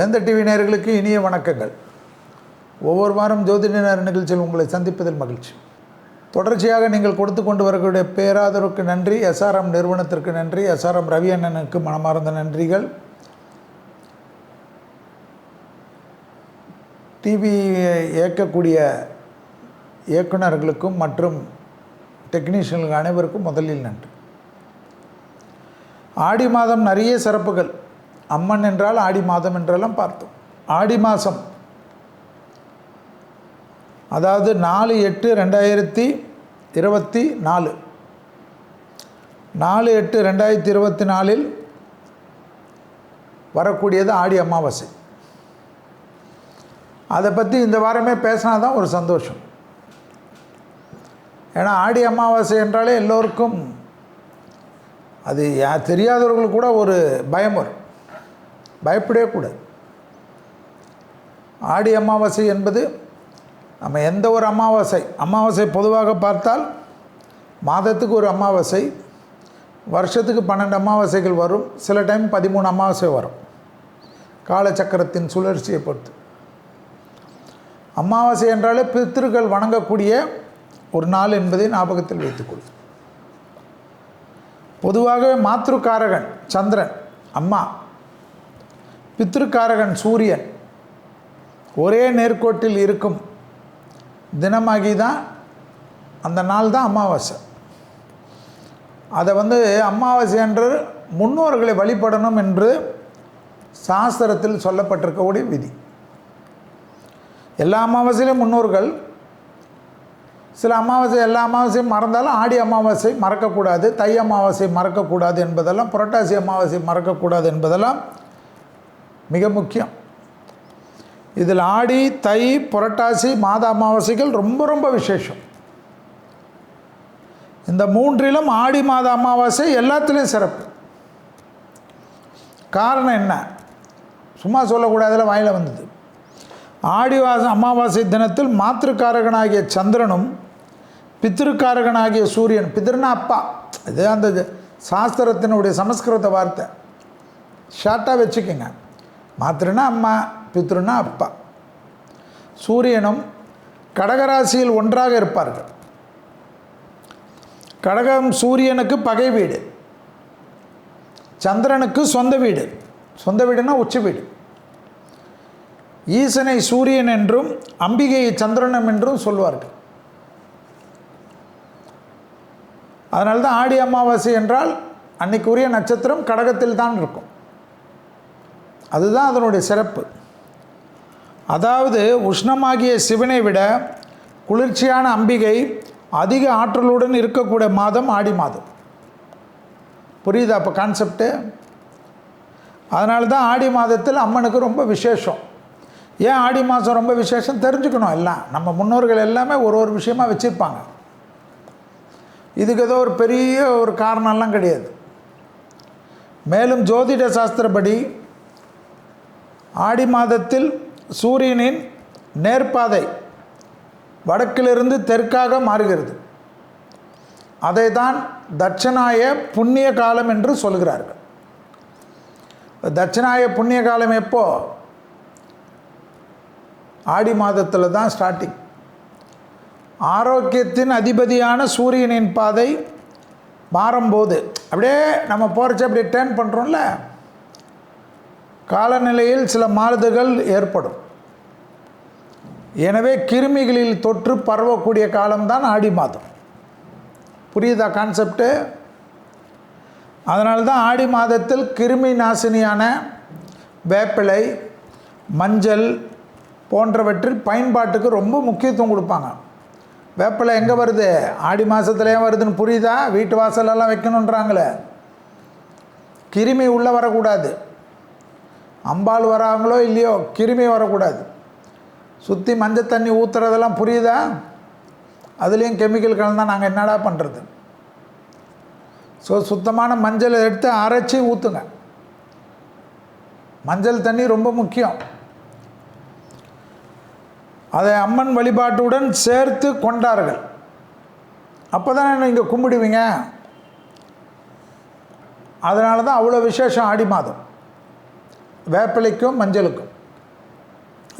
வேந்த TV நேர்களுக்கு இனிய வணக்கங்கள். ஒவ்வொரு வாரம் ஜோதிட நேர நிகழ்ச்சியில் உங்களை சந்திப்பதில் மகிழ்ச்சி. தொடர்ச்சியாக நீங்கள் கொடுத்து கொண்டு வரக்கூடிய பேராதரவுக்கு நன்றி எஸ்ஆர்எம் நிறுவனத்திற்கு நன்றி எஸ்ஆர்எம் ரவி அண்ணனுக்கு மனமார்ந்த நன்றிகள். டிவி இயக்கக்கூடிய இயக்குனர்களுக்கும் மற்றும் டெக்னீஷியன்கள் அனைவருக்கும் முதலில் நன்றி. ஆடி மாதம் நிறைய சிறப்புகள். அம்மன் என்றால் ஆடி மாதம் என்றெல்லாம் பார்த்தோம். ஆடி மாதம் அதாவது நாலு எட்டு ரெண்டாயிரத்தி இருபத்தி நாலு. நாலு எட்டு ரெண்டாயிரத்தி இருபத்தி நாலில் வரக்கூடியது ஆடி அமாவாசை. அதை பற்றி இந்த வாரமே பேசினா தான் ஒரு சந்தோஷம். ஏன்னா ஆடி அமாவாசை என்றாலே எல்லோருக்கும் அது யா தெரியாதவர்களுக்கு கூட ஒரு பயம் வரும். பயப்படவே கூடாது ஆடி அமாவாசை என்பது நம்ம எந்த ஒரு அமாவாசை அமாவாசை பொதுவாக பார்த்தால் மாதத்துக்கு ஒரு அமாவாசை வருஷத்துக்கு பன்னெண்டு அமாவாசைகள் வரும் சில டைம் பதிமூணு அமாவாசை வரும். காலச்சக்கரத்தின் சுழற்சியை பொறுத்து. அமாவாசை என்றாலே பித்திருக்கள் வணங்கக்கூடிய ஒரு நாள் என்பதை ஞாபகத்தில் வைத்துக்கொள்ளும் பொதுவாகவே மாத்ருக்காரகன் சந்திரன் அம்மா பித்ருக்காரகன் சூரியன் ஒரே நேர்கோட்டில் இருக்கும் தினமாகி தான் அந்த நாள் தான் அமாவாசை. அதை வந்து அமாவாசை என்று முன்னோர்களை வழிபடணும் என்று சாஸ்திரத்தில் சொல்லப்பட்டிருக்கக்கூடிய விதி. எல்லா அமாவாசையிலும் முன்னோர்கள் சில அமாவாசை எல்லா அமாவாசையும் மறந்தாலும் ஆடி அமாவாசை மறக்கக்கூடாது தை அமாவாசை மறக்கக்கூடாது என்பதெல்லாம் புரட்டாசி அமாவாசை மறக்கக்கூடாது என்பதெல்லாம் மிக முக்கியம். இதில் ஆடி தை புரட்டாசி மாத அமாவாசைகள் ரொம்ப ரொம்ப விசேஷம். இந்த மூன்றிலும் ஆடி மாத அமாவாசை எல்லாத்துலேயும் சிறப்பு. காரணம் என்ன? சும்மா சொல்லக்கூடாதுல வாயில் வந்தது. ஆடி அமாவாசை தினத்தில் மாத்திருக்காரகனாகிய சந்திரனும் பித்திருக்காரகனாகிய சூரியன் பித்திருனா அப்பா. இது அந்த சாஸ்திரத்தினுடைய சமஸ்கிருத வார்த்தை. ஷார்ட்டாக வச்சுக்கோங்க. மாத்திருனா அம்மா பித்ருனா அப்பா. சூரியனும் கடகராசியில் ஒன்றாக இருப்பார்கள். கடகம் சூரியனுக்கு பகை வீடு. சந்திரனுக்கு சொந்த வீடு. சொந்த வீடுனா உச்ச வீடு. ஈசனை சூரியன் என்றும் அம்பிகையை சந்திரனம் என்றும் சொல்வார்கள். அதனால்தான் ஆடி அமாவாசை என்றால் அன்னைக்குரிய நட்சத்திரம் கடகத்தில் தான் இருக்கும். அதுதான் அதனுடைய சிறப்பு. அதாவது உஷ்ணமாகிய சிவனை விட குளிர்ச்சியான அம்பிகை அதிக ஆற்றலுடன் இருக்கக்கூடிய மாதம் ஆடி மாதம். புரியுதா அப்போ கான்செப்டு அதனால தான் ஆடி மாதத்தில் அம்மனுக்கு ரொம்ப விசேஷம். ஏன் ஆடி மாதம் ரொம்ப விசேஷம்? தெரிஞ்சுக்கணும் எல்லாம். நம்ம முன்னோர்கள் எல்லாமே ஒரு ஒரு விஷயமாக வச்சுருப்பாங்க. இதுக்கு ஏதோ ஒரு பெரிய ஒரு காரணம்லாம் கிடையாது. மேலும் ஜோதிட சாஸ்திரப்படி ஆடி மாதத்தில் சூரியனின் நேர்பாதை வடக்கிலிருந்து தெற்காக மாறுகிறது. அதை தான் தட்சணாய புண்ணிய காலம் என்று சொல்கிறார்கள். தட்சணாய புண்ணிய காலம் எப்போ? ஆடி மாதத்தில் தான் ஸ்டார்டிங் ஆரோக்கியத்தின் அதிபதியான சூரியனின் பாதை மாறும்போது. அப்படியே நம்ம போகிறச்ச அப்படியே டேர்ன் பண்ணுறோம்ல காலநிலையில் சில மாறுதல்கள் ஏற்படும். எனவே கிருமிகளில் தொற்று பரவக்கூடிய காலம்தான் ஆடி மாதம். புரியுதா கான்செப்டு அதனால தான் ஆடி மாதத்தில் கிருமி நாசினியான வேப்பிலை மஞ்சள் போன்றவற்றில் பயன்பாட்டுக்கு ரொம்ப முக்கியத்துவம் கொடுப்பாங்க. வேப்பிலை எங்கே வருது? ஆடி மாதத்துலேயும் வருதுன்னு புரியுதா? வீட்டு வாசலெல்லாம் வைக்கணுன்றாங்களே கிருமி உள்ளே வரக்கூடாது. அம்பாள் வராங்களோ இல்லையோ கிருமி வரக்கூடாது. சுற்றி மஞ்சள் தண்ணி ஊற்றுறதெல்லாம் புரியுதா? அதுலேயும் கெமிக்கல் கலந்தால் நாங்கள் என்னடா பண்ணுறது ஸோ சுத்தமான மஞ்சளை எடுத்து அரைச்சி ஊற்றுங்க மஞ்சள் தண்ணி ரொம்ப முக்கியம். அதை அம்மன் வழிபாட்டுடன் சேர்த்து கொண்டார்கள். அப்போ தானே நீங்கள் கும்பிடுவீங்க? அதனால தான் அவ்வளோ விசேஷம் ஆடி மாதம். வேப்பிலைக்கும் மஞ்சளுக்கும்.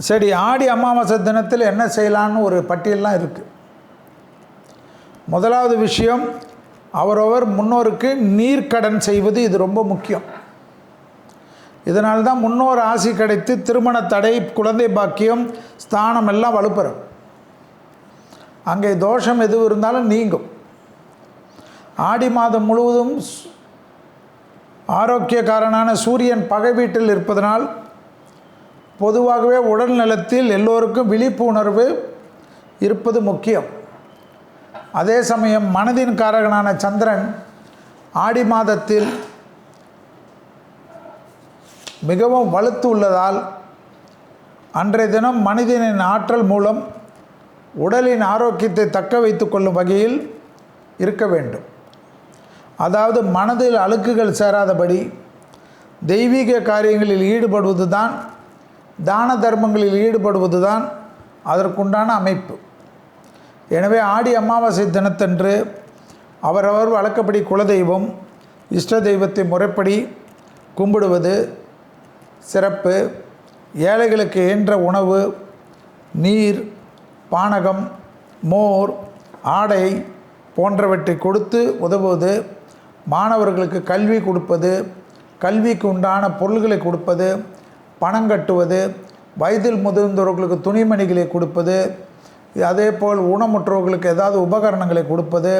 சரி ஆடி அமாவாசை தினத்தில் என்ன செய்யலான்னு ஒரு பட்டியல்லாம் இருக்குது முதலாவது விஷயம் அவரவர் முன்னோருக்கு நீர்க்கடன் செய்வது இது ரொம்ப முக்கியம். இதனால்தான் முன்னோர் ஆசி கிடைத்து திருமண தடை குழந்தை பாக்கியம் ஸ்தானம் எல்லாம் வலுப்பெறும். அங்கே தோஷம் எது இருந்தாலும் நீங்கும். ஆடி மாதம் முழுவதும் ஆரோக்கியக்காரனான சூரியன் பகை வீட்டில் இருப்பதனால் பொதுவாகவே உடல் நலத்தில் எல்லோருக்கும் விழிப்புணர்வு இருப்பது முக்கியம். அதே சமயம் மனதின் காரகனான சந்திரன் ஆடி மாதத்தில் மிகவும் வலுத்து உள்ளதால் அன்றைய தினம் மனிதனின் ஆற்றல் மூலம் உடலின் ஆரோக்கியத்தை தக்க வைத்துக்கொள்ளும் வகையில் இருக்க வேண்டும். அதாவது மனதில் அழுக்குகள் சேராதபடி தெய்வீக காரியங்களில் ஈடுபடுவது தான் தான தர்மங்களில் ஈடுபடுவது தான் அதற்குண்டான அமைப்பு. எனவே ஆடி அமாவாசை தினத்தன்று அவரவர் வழக்கப்படி குலதெய்வம் இஷ்ட தெய்வத்தை முறைப்படி கும்பிடுவது சிறப்பு ஏழைகளுக்கு ஏன்ற உணவு நீர் பானகம் மோர் ஆடை போன்றவற்றை கொடுத்து உதவுவது மாணவர்களுக்கு கல்வி கொடுப்பது கல்விக்கு உண்டான பொருள்களை கொடுப்பது பணம் கட்டுவது வயதில் முதிர்ந்தவர்களுக்கு துணிமணிகளை கொடுப்பது அதே போல் ஊனமுற்றவர்களுக்கு ஏதாவது உபகரணங்களை கொடுப்பது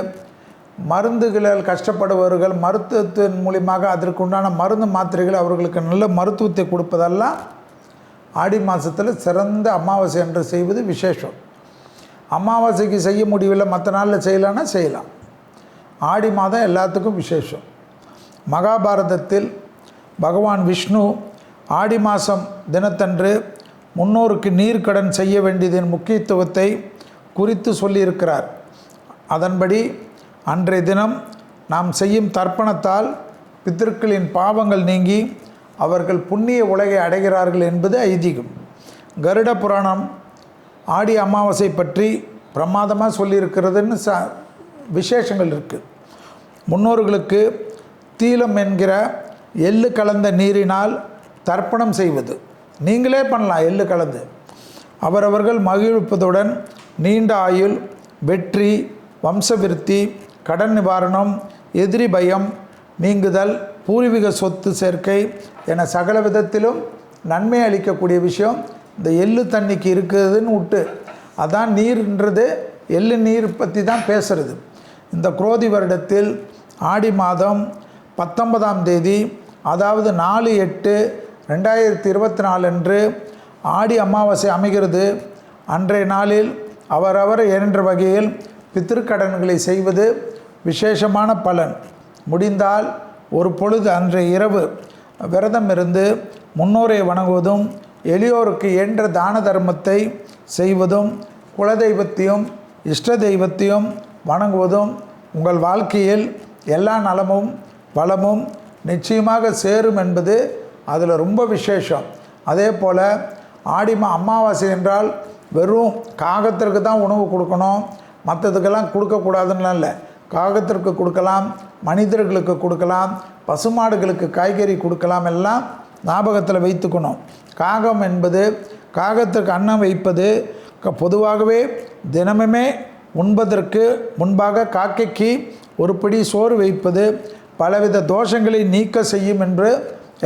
மருந்துகளால் கஷ்டப்படுபவர்கள் மருத்துவத்தின் மூலியமாக அதற்குண்டான மருந்து மாத்திரைகள் அவர்களுக்கு நல்ல மருத்துவத்தை கொடுப்பதெல்லாம் ஆடி மாதத்தில் சிறந்த அமாவாசை என்று செய்வது விசேஷம். அமாவாசைக்கு செய்ய முடியவில்லை மற்ற நாளில் செய்யலான்னா செய்யலாம். ஆடி மாதம் எல்லாத்துக்கும் விசேஷம். மகாபாரதத்தில் பகவான் விஷ்ணு ஆடி மாதம் தினத்தன்று முன்னோருக்கு நீர்க்கடன் செய்ய வேண்டியதன் முக்கியத்துவத்தை குறித்து சொல்லியிருக்கிறார். அதன்படி அன்றைய தினம் நாம் செய்யும் தர்ப்பணத்தால் பித்திருக்களின் பாவங்கள் நீங்கி அவர்கள் புண்ணிய உலகை அடைகிறார்கள் என்பது ஐதீகம். கருட புராணம் ஆடி அமாவாசை பற்றி பிரமாதமாக சொல்லியிருக்கிறதுன்னு ச விசேஷங்கள் இருக்குது முன்னோர்களுக்கு தீலம் என்கிற எள்ளு கலந்த நீரினால் தர்ப்பணம் செய்வது. நீங்களே பண்ணலாம் எள்ளு கலந்து. அவரவர்கள் மகிழ்விப்பதுடன் நீண்ட ஆயுள் வெற்றி வம்சவிருத்தி கடன் நிவாரணம் எதிரி பயம் நீங்குதல் பூர்வீக சொத்து சேர்க்கை என சகல விதத்திலும் நன்மை அளிக்கக்கூடிய விஷயம் இந்த எள்ளு தண்ணிக்கு இருக்குதுன்னு விட்டு அதான் நீர்ன்றது எள்ளு நீர் பற்றி தான் பேசுகிறது இந்த குரோதி வருடத்தில் ஆடி மாதம் பத்தொன்பதாம் தேதி அதாவது நாலு எட்டு ரெண்டாயிரத்தி இருபத்தி நாலு அன்று ஆடி அமாவாசை அமைகிறது. அன்றைய நாளில் அவரவர் என்ற வகையில் பித்திருக்கடன்களை செய்வது விசேஷமான பலன். முடிந்தால் ஒரு பொழுது அன்றைய இரவு விரதம் இருந்து முன்னோரை வணங்குவதும் எளியோருக்கு என்ற தான தர்மத்தை செய்வதும் குலதெய்வத்தையும் இஷ்ட தெய்வத்தையும் வணங்குவதும் உங்கள் வாழ்க்கையில் எல்லா நலமும் வளமும் நிச்சயமாக சேரும் என்பது அதில் ரொம்ப விசேஷம். அதே போல் ஆடிமா அமாவாசை என்றால் வெறும் காகத்திற்கு தான் உணவு கொடுக்கணும் மற்றதுக்கெல்லாம் கொடுக்கக்கூடாதுன்னு இல்லை. காகத்திற்கு கொடுக்கலாம் மனிதர்களுக்கு கொடுக்கலாம் பசுமாடுகளுக்கு காய்கறி கொடுக்கலாம் எல்லாம் ஞாபகத்தில் வைத்துக்கணும். காகம் என்பது காகத்திற்கு அன்னம் வைப்பது க- பொதுவாகவே தினமுமே உண்பதற்கு முன்பாக காக்கைக்கு ஒரு பிடி சோறு வைப்பது பலவித தோஷங்களை நீக்க செய்யும் என்று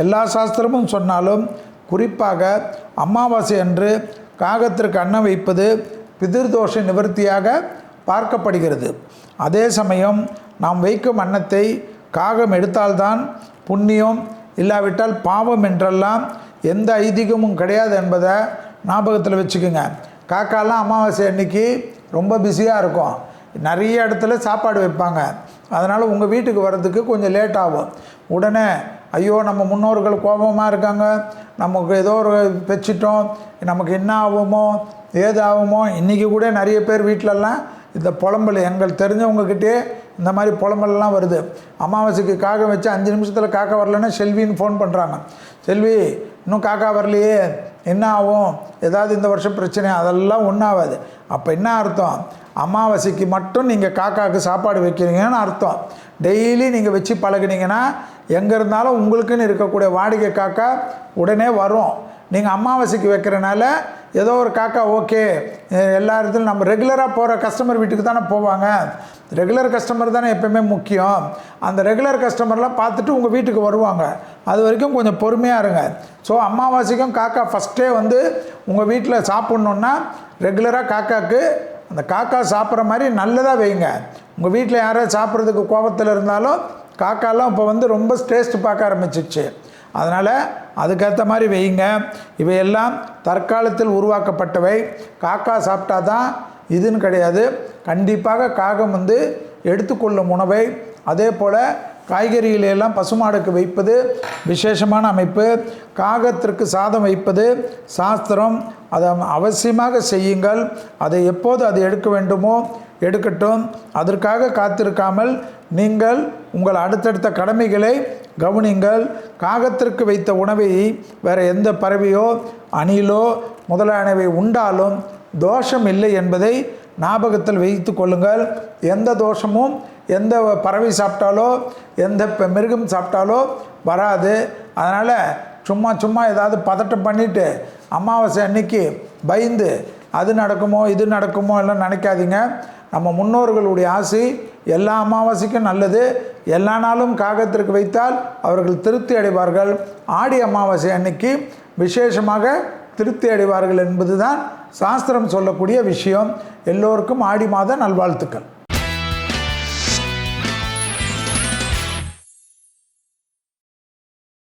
எல்லா சாஸ்திரமும் சொன்னாலும் குறிப்பாக அமாவாசை அன்று காகத்திற்கு அன்னம் வைப்பது பிதிர்தோஷ நிவர்த்தியாக பார்க்கப்படுகிறது. அதே சமயம் நாம் வைக்கும் அன்னத்தை காகம் எடுத்தால்தான் புண்ணியம் இல்லாவிட்டால் பாவம் என்றெல்லாம் எந்த ஐதீகமும் கிடையாது என்பதை ஞாபகத்தில் வச்சுக்கோங்க. காக்காலாம் அமாவாசை அன்னைக்கு ரொம்ப பிஸியாக இருக்கும். நிறைய இடத்துல சாப்பாடு வைப்பாங்க. அதனால் உங்கள் வீட்டுக்கு வர்றதுக்கு கொஞ்சம் லேட் ஆகும். உடனே ஐயோ நம்ம முன்னோர்கள் கோபமாக இருக்காங்க. நமக்கு ஏதோ ஒரு வச்சிட்டோம். நமக்கு என்ன ஆகுமோ ஏது ஆகுமோ இன்றைக்கி கூட நிறைய பேர் வீட்டிலலாம் இந்த புலம்பல் எங்கள் தெரிஞ்சவங்கக்கிட்டே இந்த மாதிரி புலம்பல்லாம் வருது. அமாவாசைக்கு காக்கா வச்சு அஞ்சு நிமிஷத்தில் காக்கா வரலன்னா செல்வின்னு ஃபோன் பண்ணுறாங்க செல்வி இன்னும் காக்கா வரலையே. என்ன ஆகும்? ஏதாவது இந்த வருஷம் பிரச்சனை அதெல்லாம் ஒன்றும் ஆகாது அப்போ என்ன அர்த்தம்? அமாவாசைக்கு மட்டும் நீங்கள் காக்காவுக்கு சாப்பாடு வைக்கிறீங்கன்னு அர்த்தம். டெய்லி நீங்கள் வச்சு பழகுனீங்கன்னா எங்கே இருந்தாலும் உங்களுக்குன்னு இருக்கக்கூடிய வாடிக்கை காக்கா உடனே வரும். நீங்கள் அமாவாசைக்கு வைக்கிறனால ஏதோ ஒரு காக்கா ஓகே. எல்லா இடத்துலையும் நம்ம ரெகுலராக போகிற கஸ்டமர் வீட்டுக்கு தானே போவாங்க. ரெகுலர் கஸ்டமர் தானே எப்பயுமே முக்கியம். அந்த ரெகுலர் கஸ்டமர்லாம் பார்த்துட்டு உங்கள் வீட்டுக்கு வருவாங்க. அது வரைக்கும் கொஞ்சம் பொறுமையாக இருங்க. ஸோ அமாவாசைக்கும் காக்கா ஃபஸ்ட்டே வந்து உங்கள் வீட்டில் சாப்பிட்ணுன்னா ரெகுலராக காக்காவுக்கு அந்த காக்கா சாப்பிட்ற மாதிரி நல்லதாக வைங்க. உங்கள் வீட்டில் யாராவது சாப்பிட்றதுக்கு கோபத்தில் இருந்தாலும் காக்காலாம் இப்போ வந்து ரொம்ப டேஸ்ட் பார்க்க ஆரம்பிச்சிச்சு அதனால் அதுக்கேற்ற மாதிரி வைங்க. இவையெல்லாம் தற்காலத்தில் உருவாக்கப்பட்டவை. காக்கா சாப்பிட்டா தான் இதுன்னு கிடையாது. கண்டிப்பாக காகம் வந்து எடுத்துக்கொள்ளும் உணவை. அதே போல் காய்கறிகளையெல்லாம் பசுமாடுக்கு வைப்பது விசேஷமான அமைப்பு. காகத்திற்கு சாதம் வைப்பது சாஸ்திரம். அதை அவசியமாக செய்யுங்கள். அதை எப்போது அது எடுக்க வேண்டுமோ எடுக்கட்டும். அதற்காக காத்திருக்காமல் நீங்கள் உங்கள் அடுத்தடுத்த கடமைகளை கவனிங்கள். காகத்திற்கு வைத்த உணவை வேறு எந்த பறவையோ அணிலோ முதலானவை உண்டாலும் தோஷம் இல்லை என்பதை ஞாபகத்தில் வைத்து கொள்ளுங்கள். எந்த தோஷமும் எந்த பறவை சாப்பிட்டாலோ எந்த பெ- மிருகம் சாப்பிட்டாலோ வராது. அதனால் சும்மா சும்மா ஏதாவது பதட்டம் பண்ணிவிட்டு அமாவாசை அன்னைக்கு பயந்து அது நடக்குமோ இது நடக்குமோ எல்லாம் நினைக்காதீங்க. நம்ம முன்னோர்களுடைய ஆசை எல்லா அமாவாசைக்கும் நல்லது. எல்லா நாளும் காகத்திற்கு வைத்தால் அவர்கள் திருப்தி அடைவார்கள். ஆடி அமாவாசை அன்னைக்கு விசேஷமாக திருப்தி அடைவார்கள் என்பது தான் சாஸ்திரம் சொல்லக்கூடிய விஷயம். எல்லோருக்கும் ஆடி மாத நல்வாழ்த்துக்கள்.